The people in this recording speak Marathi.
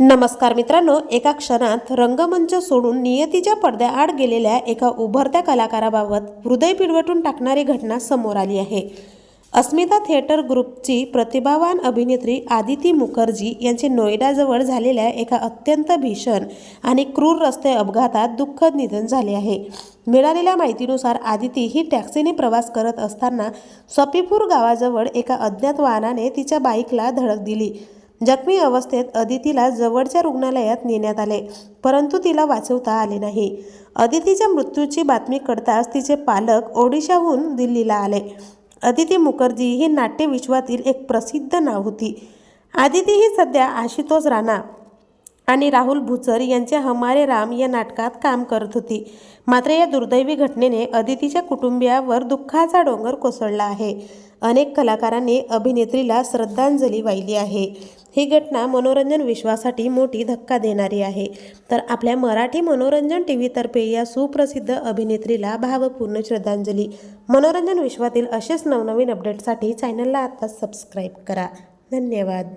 नमस्कार मित्रांनो एका क्षणात रंगमंच सोडून नियतीच्या पडद्याआड गेलेल्या एका उभरत्या कलाकाराबाबत हृदय पिळवटून टाकणारी घटना समोर आली आहे. अस्मिता थिएटर ग्रुपची प्रतिभावान अभिनेत्री आदिती मुखर्जी यांचे नोएडाजवळ झालेल्या एका अत्यंत भीषण आणि क्रूर रस्ते अपघातात दुःखद निधन झाले आहे. मिळालेल्या माहितीनुसार आदिती ही टॅक्सीने प्रवास करत असताना सपीपूर गावाजवळ एका अज्ञात वाहनाने तिच्या बाईकला धडक दिली. जखमी अवस्थेत अदितीला जवळच्या रुग्णालयात नेण्यात आले परंतु तिला वाचवता आले नाही. अदितीच्या मृत्यूची बातमी कळताच तिचे पालक ओडिशाहून दिल्लीला आले. अदिती मुखर्जी ही नाट्यविश्वातील एक प्रसिद्ध नाव होती. आदिती ही सध्या आशुतोष राणा आणि राहुल भुचर यांच्या हमारे राम या नाटकात काम करत होती. मात्र या दुर्दैवी घटनेने अदितीच्या कुटुंबियावर दुःखाचा डोंगर कोसळला आहे. अनेक कलाकारांनी अभिनेत्रीला श्रद्धांजली वाहिली आहे. ही घटना मनोरंजन विश्वासाठी मोठी धक्का देणारी आहे. तर आपल्या मराठी मनोरंजन टी व्हीतर्फे या सुप्रसिद्ध अभिनेत्रीला भावपूर्ण श्रद्धांजली. मनोरंजन विश्वातील असेच नवनवीन अपडेटसाठी चॅनलला आत्ताच सबस्क्राईब करा. धन्यवाद.